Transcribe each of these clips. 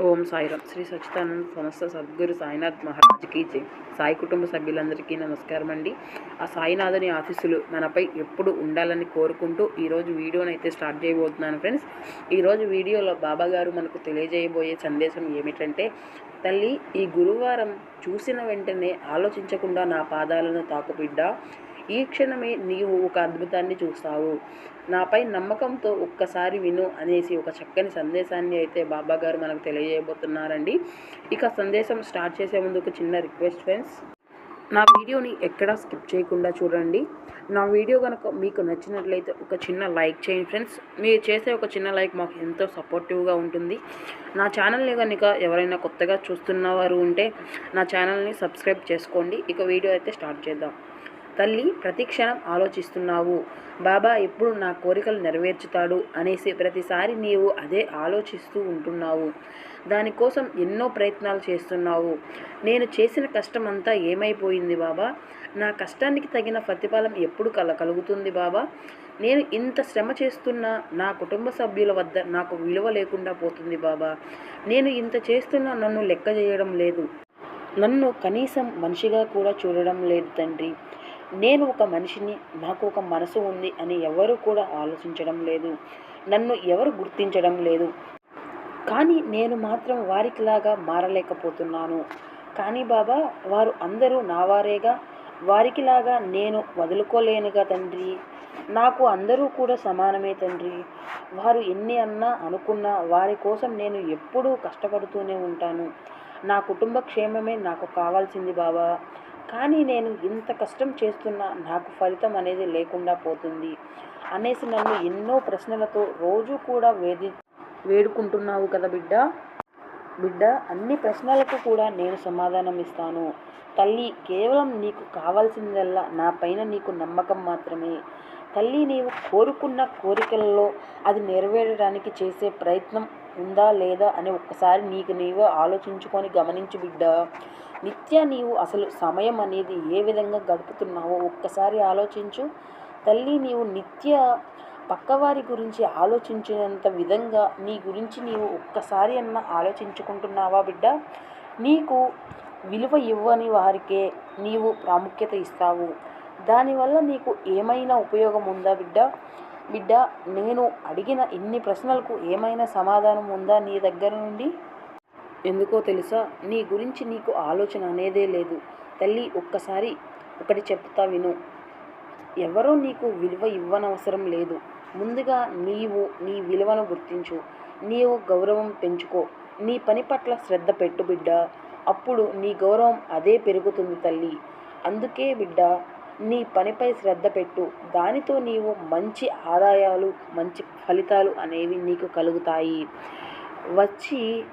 ఓం సాయిరామ్. శ్రీ సచ్చిదానంద సంస్థ సద్గురు సాయినాథ్ మహారాజ్కి జై. సాయి కుటుంబ సభ్యులందరికీ నమస్కారం అండి ఆ సాయినాథుని ఆఫీసులు మనపై ఎప్పుడు ఉండాలని కోరుకుంటూ ఈరోజు వీడియోని అయితే స్టార్ట్ చేయబోతున్నాను ఫ్రెండ్స్. ఈరోజు వీడియోలో బాబా గారు మనకు తెలియజేయబోయే సందేశం ఏమిటంటే తల్లి ఈ గురువారం చూసిన వెంటనే ఆలోచించకుండా నా పాదాలను తాకుబిడ్డ ఈ క్షణమే నీవు ఒక అద్భుతాన్ని చూస్తావు. నాపై నమ్మకంతో ఒక్కసారి విను అనేసి ఒక చక్కని సందేశాన్ని అయితే బాబా గారు మనకు తెలియజేయబోతున్నారండి. ఇక సందేశం స్టార్ట్ చేసే ముందు ఒక చిన్న రిక్వెస్ట్ ఫ్రెండ్స్. నా వీడియోని ఎక్కడా స్కిప్ చేయకుండా చూడండి. నా వీడియో కనుక మీకు నచ్చినట్లయితే ఒక చిన్న లైక్ చేయండి ఫ్రెండ్స్. మీరు చేసే ఒక చిన్న లైక్ మాకు ఎంతో సపోర్టివ్గా ఉంటుంది. నా ఛానల్ని కనుక ఎవరైనా కొత్తగా చూస్తున్నవారు ఉంటే నా ఛానల్ని సబ్స్క్రైబ్ చేసుకోండి. ఇక వీడియో అయితే స్టార్ట్ చేద్దాం. తల్లి ప్రతిక్షణం ఆలోచిస్తున్నావు. బాబా ఎప్పుడు నా కోరికలు నెరవేర్చుతాడు అనేసి ప్రతిసారి నీవు అదే ఆలోచిస్తూ ఉంటున్నావు. దానికోసం ఎన్నో ప్రయత్నాలు చేస్తున్నావు. నేను చేసిన కష్టమంతా ఏమైపోయింది బాబా? నా కష్టానికి తగిన ప్రతిఫలం ఎప్పుడు కల కలుగుతుంది బాబా? నేను ఇంత శ్రమ చేస్తున్నా నా కుటుంబ సభ్యుల వద్ద నాకు విలువ లేకుండా పోతుంది బాబా. నేను ఇంత చేస్తున్నా నన్ను లెక్క చేయడం లేదు. నన్ను కనీసం మనిషిగా కూడా చూడడం లేదు తండ్రి. నేను ఒక మనిషిని నాకు ఒక మనసు ఉంది అని ఎవరు కూడా ఆలోచించడం లేదు. నన్ను ఎవరు గుర్తించడం లేదు. కానీ నేను మాత్రం వారికిలాగా మారలేకపోతున్నాను. కానీ బాబా వారు అందరూ నావారేగా వారికిలాగా నేను వదులుకోలేనుగా తండ్రి. నాకు అందరూ కూడా సమానమే తండ్రి. వారు ఎన్ని అన్నా అనుకున్నా వారి కోసం నేను ఎప్పుడూ కష్టపడుతూనే ఉంటాను. నా కుటుంబ క్షేమమే నాకు కావాల్సింది బాబా. కానీ నేను ఇంత కష్టం చేస్తున్నా నాకు ఫలితం అనేది లేకుండా పోతుంది అనేసి నన్ను ఎన్నో ప్రశ్నలతో రోజు కూడా వేది వేడుకుంటున్నావు కదా బిడ్డ? బిడ్డ అన్ని ప్రశ్నలకు కూడా నేను సమాధానం ఇస్తాను. తల్లి కేవలం నీకు కావాల్సిందల్లా నా పైన నీకు నమ్మకం మాత్రమే. తల్లి నీవు కోరుకున్న కోరికలలో అది నెరవేరడానికి చేసే ప్రయత్నం ఉందా లేదా అని ఒక్కసారి నీకు నీవు ఆలోచించుకొని గమనించు బిడ్డ. నిత్య నీవు అసలు సమయం అనేది ఏ విధంగా గడుపుతున్నావో ఒక్కసారి ఆలోచించు. తల్లి నీవు నిత్య పక్కవారి గురించి ఆలోచించినంత విధంగా నీ గురించి నీవు ఒక్కసారి అన్న ఆలోచించుకుంటున్నావా బిడ్డ? నీకు విలువ ఇవ్వని వారికే నీవు ప్రాముఖ్యత ఇస్తావు. దానివల్ల నీకు ఏమైనా ఉపయోగం ఉందా బిడ్డ? బిడ్డ నేను అడిగిన ఇన్ని ప్రశ్నలకు ఏమైనా సమాధానం ఉందా నీ దగ్గర నుండి? ఎందుకో తెలుసా? నీ గురించి నీకు ఆలోచన అనేదే లేదు. తల్లి ఒక్కసారి ఒకటి చెప్తా విను. ఎవరో నీకు విలువ ఇవ్వనవసరం లేదు. ముందుగా నీవు నీ విలువను గుర్తించు. నీవు గౌరవం పెంచుకో. నీ పని పట్ల శ్రద్ధ పెట్టు బిడ్డ. అప్పుడు నీ గౌరవం అదే పెరుగుతుంది తల్లి. అందుకే బిడ్డ నీ పనిపై శ్రద్ధ పెట్టు. దానితో నీవు మంచి ఆదాయాలు మంచి ఫలితాలు అనేవి నీకు కలుగుతాయి. వచ్చి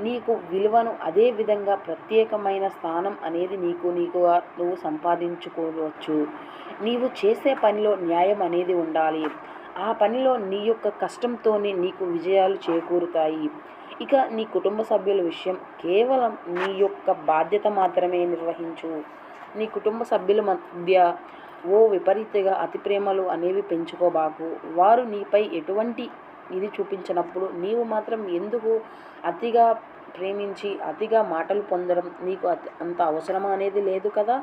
నీకు విలువను అదే విధంగా ప్రత్యేకమైన స్థానం అనేది నీకు నీకు నువ్వు సంపాదించుకోవచ్చు. నీవు చేసే పనిలో న్యాయం అనేది ఉండాలి. ఆ పనిలో నీ యొక్క కష్టంతోనే నీకు విజయాలు చేకూరుతాయి. ఇక నీ కుటుంబ సభ్యుల విషయం కేవలం నీ యొక్క బాధ్యత మాత్రమే నిర్వహించు. నీ కుటుంబ సభ్యుల మధ్య ఓ విపరీతగా అతి ప్రేమలు అనేవి పెంచుకోబాకు. వారు నీపై ఎటువంటి ఇది చూపించినప్పుడు నీవు మాత్రం ఎందుకు అతిగా ప్రేమించి అతిగా మాటలు పొందడం నీకు అంత అవసరమా అనేది లేదు కదా?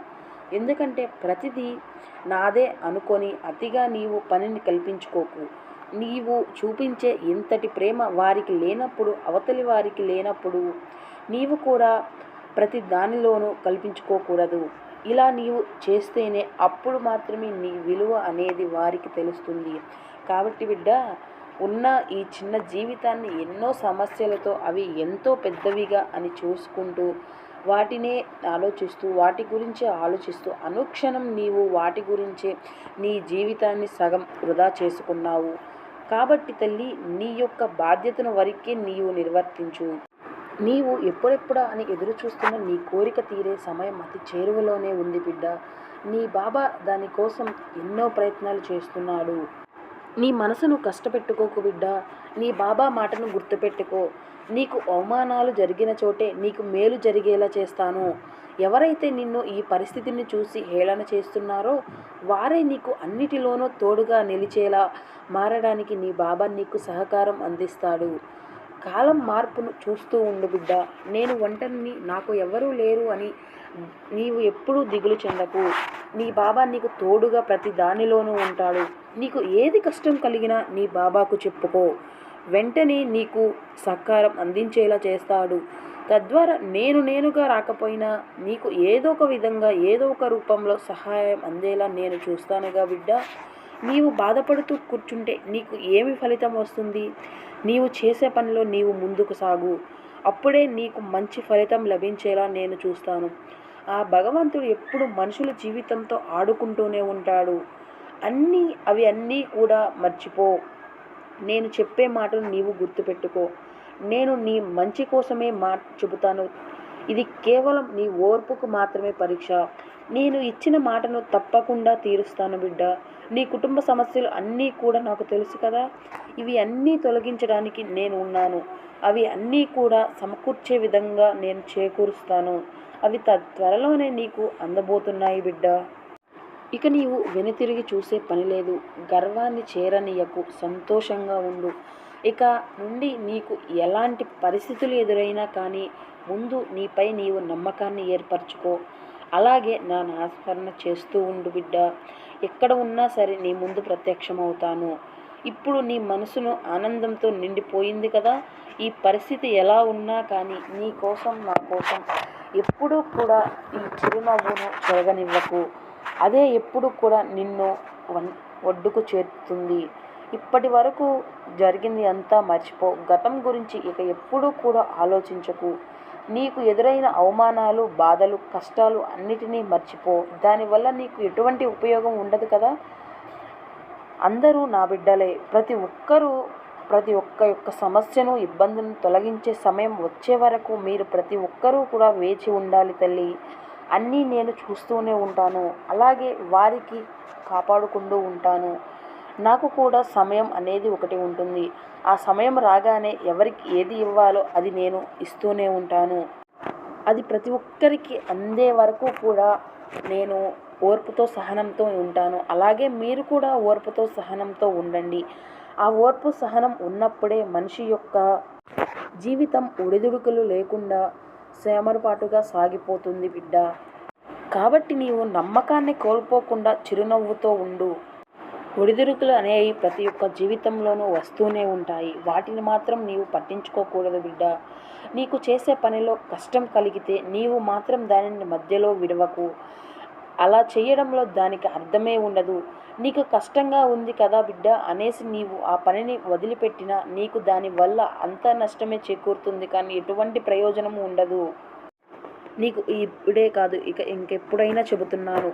ఎందుకంటే ప్రతిదీ నాదే అనుకొని అతిగా నీవు పనిని కల్పించుకోకు. నీవు చూపించే ఇంతటి ప్రేమ వారికి లేనప్పుడు అవతలి వారికి లేనప్పుడు నీవు కూడా ప్రతి దానిలోనూ కల్పించుకోకూడదు. ఇలా నీవు చేస్తేనే అప్పుడు మాత్రమే నీ విలువ అనేది వారికి తెలుస్తుంది. కాబట్టి బిడ్డ ఉన్న ఈ చిన్న జీవితాన్ని ఎన్నో సమస్యలతో అవి ఎంతో పెద్దవిగా అని చూసుకుంటూ వాటినే ఆలోచిస్తూ వాటి గురించే ఆలోచిస్తూ అనుక్షణం నీవు వాటి గురించే నీ జీవితాన్ని సగం వృధా చేసుకున్నావు. కాబట్టి తల్లి నీ యొక్క బాధ్యతను వరకే నీవు నిర్వర్తించు. నీవు ఎప్పుడెప్పుడా అని ఎదురు చూస్తున్న నీ కోరిక తీరే సమయం అతి చేరువలోనే ఉంది బిడ్డ. నీ బాబా దానికోసం ఎన్నో ప్రయత్నాలు చేస్తున్నాడు. నీ మనసును కష్టపెట్టుకోకు బిడ్డ. నీ బాబా మాటను గుర్తుపెట్టుకో. నీకు అవమానాలు జరిగిన చోటే నీకు మేలు జరిగేలా చేస్తాను. ఎవరైతే నిన్ను ఈ పరిస్థితిని చూసి హేళన చేస్తున్నారో వారే నీకు అన్నిటిలోనూ తోడుగా నిలిచేలా మారడానికి నీ బాబా నీకు సహకారం అందిస్తాడు. కాలం మార్పును చూస్తూ ఉండు బిడ్డ. నేను ఒంటరిని నాకు ఎవరూ లేరు అని నీవు ఎప్పుడూ దిగులు చెందకు. నీ బాబా నీకు తోడుగా ప్రతి దానిలోనూ ఉంటాడు. నీకు ఏది కష్టం కలిగినా నీ బాబాకు చెప్పుకో. వెంటనే నీకు సహకారం అందించేలా చేస్తాడు. తద్వారా నేను నేనుగా రాకపోయినా నీకు ఏదో ఒక విధంగా ఏదో ఒక రూపంలో సహాయం అందేలా నేను చూస్తానుగా బిడ్డ. నీవు బాధపడుతూ కూర్చుంటే నీకు ఏమి ఫలితం వస్తుంది? నీవు చేసే పనిలో నీవు ముందుకు సాగు. అప్పుడే నీకు మంచి ఫలితం లభించేలా నేను చూస్తాను. ఆ భగవంతుడు ఎప్పుడు మనుషుల జీవితంతో ఆడుకుంటూనే ఉంటాడు. అన్నీ అవి అన్నీ కూడా మర్చిపో. నేను చెప్పే మాటలు నీవు గుర్తుపెట్టుకో. నేను నీ మంచి కోసమే మా చెబుతాను. ఇది కేవలం నీ ఓర్పుకు మాత్రమే పరీక్ష. నేను ఇచ్చిన మాటను తప్పకుండా తీరుస్తాను బిడ్డ. నీ కుటుంబ సమస్యలు అన్నీ కూడా నాకు తెలుసు కదా. ఇవి అన్నీ తొలగించడానికి నేను ఉన్నాను. అవి అన్నీ కూడా సమకూర్చే విధంగా నేను చేకూరుస్తాను. అవి త త్వరలోనే నీకు అందబోతున్నాయి బిడ్డ. ఇక నీవు వెనుతిరిగి చూసే పని లేదు. గర్వాన్ని చేరనీయకు సంతోషంగా ఉండు. ఇక నుండి నీకు ఎలాంటి పరిస్థితులు ఎదురైనా కానీ ముందు నీపై నీవు నమ్మకాన్ని ఏర్పరచుకో. అలాగే నా నాస్మరణ చేస్తూ ఉండు బిడ్డ. ఎక్కడ ఉన్నా సరే నీ ముందు ప్రత్యక్షమవుతాను. ఇప్పుడు నీ మనసును ఆనందంతో నిండిపోయింది కదా. ఈ పరిస్థితి ఎలా ఉన్నా కానీ నీ కోసం నా కోసం ఎప్పుడూ కూడా ఈ చిరునవ్వును చెరగనివ్వకు అదే ఎప్పుడు కూడా నిన్ను ఒడ్డుకు చేరుతుంది. ఇప్పటి వరకు జరిగింది అంతా మర్చిపో. గతం గురించి ఇక ఎప్పుడూ కూడా ఆలోచించకు. నీకు ఎదురైన అవమానాలు బాధలు కష్టాలు అన్నిటినీ మర్చిపో. దానివల్ల నీకు ఎటువంటి ఉపయోగం ఉండదు కదా? అందరూ నా బిడ్డలే ప్రతి ఒక్కరూ ప్రతి ఒక్క యొక్క సమస్యను ఇబ్బందులను తొలగించే సమయం వచ్చే వరకు మీరు ప్రతి ఒక్కరూ కూడా వేచి ఉండాలి తల్లి. అన్నీ నేను చూస్తూనే ఉంటాను. అలాగే వారికి కాపాడుకుంటూ ఉంటాను. నాకు కూడా సమయం అనేది ఒకటి ఉంటుంది. ఆ సమయం రాగానే ఎవరికి ఏది ఇవ్వాలో అది నేను ఇస్తూనే ఉంటాను. అది ప్రతి ఒక్కరికి అందే వరకు కూడా నేను ఓర్పుతో సహనంతో ఉంటాను. అలాగే మీరు కూడా ఓర్పుతో సహనంతో ఉండండి. ఆ ఓర్పు సహనం ఉన్నప్పుడే మనిషి యొక్క జీవితం ఒడిదుడుకులు లేకుండా సేమరుపాటుగా సాగిపోతుంది బిడ్డ. కాబట్టి నీవు నమ్మకాన్ని కోల్పోకుండా చిరునవ్వుతో ఉండు. ఒడిదుడుకులు అనేవి ప్రతి ఒక్క జీవితంలోనూ వస్తూనే ఉంటాయి. వాటిని మాత్రం నీవు పట్టించుకోకూడదు బిడ్డ. నీకు చేసే పనిలో కష్టం కలిగితే నీవు మాత్రం దానిని మధ్యలో విడవకు. అలా చేయడంలో దానికి అర్థమే ఉండదు. నీకు కష్టంగా ఉంది కదా బిడ్డ అనేసి నీవు ఆ పనిని వదిలిపెట్టినా నీకు దానివల్ల అంత నష్టమే చేకూరుతుంది కానీ ఎటువంటి ప్రయోజనము ఉండదు. నీకు ఇప్పుడే కాదు ఇక ఇంకెప్పుడైనా చెబుతున్నాను.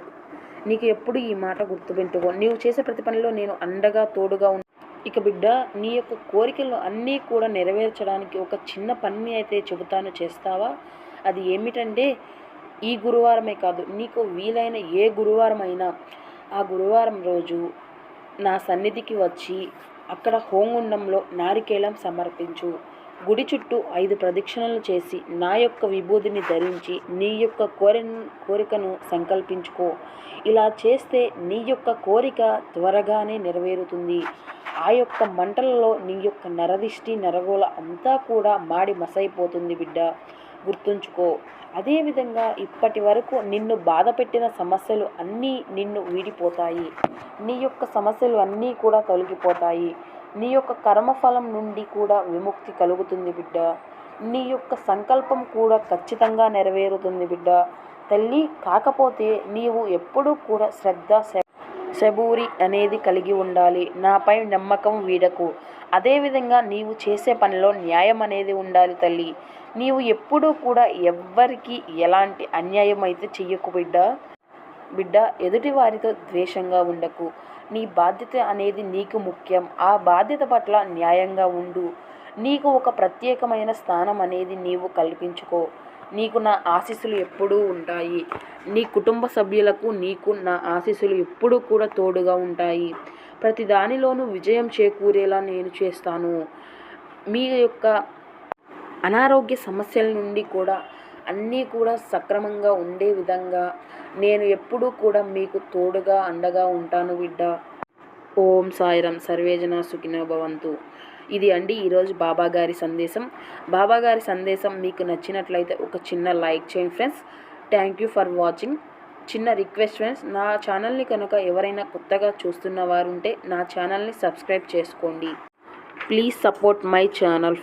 నీకు ఎప్పుడు ఈ మాట గుర్తుపెట్టుకో. నీవు చేసే ప్రతి పనిలో నేను అండగా తోడుగా ఉన్నా. ఇక బిడ్డ నీ యొక్క కోరికలు అన్నీ కూడా నెరవేర్చడానికి ఒక చిన్న పని అయితే చెబుతాను చేస్తావా? అది ఏమిటంటే ఈ గురువారమే కాదు నీకు వీలైన ఏ గురువారం అయినా ఆ గురువారం రోజు నా సన్నిధికి వచ్చి అక్కడ హోంగుండంలో నారికేళం సమర్పించు. గుడి చుట్టూ ఐదు ప్రదక్షిణలు చేసి నా యొక్క విభూతిని ధరించి నీ యొక్క కోరి కోరికను సంకల్పించుకో. ఇలా చేస్తే నీ యొక్క కోరిక త్వరగానే నెరవేరుతుంది. ఆ యొక్క మంటలలో నీ యొక్క నరదిష్టి నరగోల అంతా కూడా మాడి మసైపోతుంది బిడ్డ. గుర్తుంచుకో. అదేవిధంగా ఇప్పటి వరకు నిన్ను బాధ పెట్టిన సమస్యలు అన్నీ నిన్ను వీడిపోతాయి. నీ యొక్క సమస్యలు అన్నీ కూడా తొలగిపోతాయి. నీ యొక్క కర్మఫలం నుండి కూడా విముక్తి కలుగుతుంది బిడ్డ. నీ యొక్క సంకల్పం కూడా ఖచ్చితంగా నెరవేరుతుంది బిడ్డ. తల్లి కాకపోతే నీవు ఎప్పుడూ కూడా శ్రద్ధ శబూరి అనేది కలిగి ఉండాలి. నాపై నమ్మకం వీడకు. అదేవిధంగా నీవు చేసే పనిలో న్యాయం అనేది ఉండాలి తల్లి. నీవు ఎప్పుడూ కూడా ఎవ్వరికి ఎలాంటి అన్యాయం అయితే చెయ్యకు బిడ్డ. బిడ్డ ఎదుటి వారితో ద్వేషంగా ఉండకు. నీ బాధ్యత అనేది నీకు ముఖ్యం. ఆ బాధ్యత పట్ల న్యాయంగా ఉండు. నీకు ఒక ప్రత్యేకమైన స్థానం అనేది నీవు కల్పించుకో. నీకు నా ఆశీస్సులు ఎప్పుడూ ఉంటాయి. నీ కుటుంబ సభ్యులకు నీకు నా ఆశీస్సులు ఎప్పుడూ కూడా తోడుగా ఉంటాయి. ప్రతి దానిలోనూ విజయం చేకూరేలా నేను చేస్తాను. మీ యొక్క అనారోగ్య సమస్యల నుండి కూడా అన్నీ కూడా సక్రమంగా ఉండే విధంగా నేను ఎప్పుడూ కూడా మీకు తోడుగా అండగా ఉంటాను బిడ్డ. ఓం సాయిరం. సర్వేజన సుఖినో భవంతు. ఇది అండి ఈరోజు బాబా గారి సందేశం. బాబా గారి సందేశం మీకు నచ్చినట్లయితే ఒక చిన్న లైక్ చేయండి friends. Thank you for watching చిన్న రిక్వెస్ట్ ఫ్రెండ్స్ నా ఛానల్ని కనుక ఎవరైనా కొత్తగా చూస్తున్న వారు ఉంటే నా ఛానల్ని సబ్స్క్రైబ్ చేసుకోండి. Please support my channel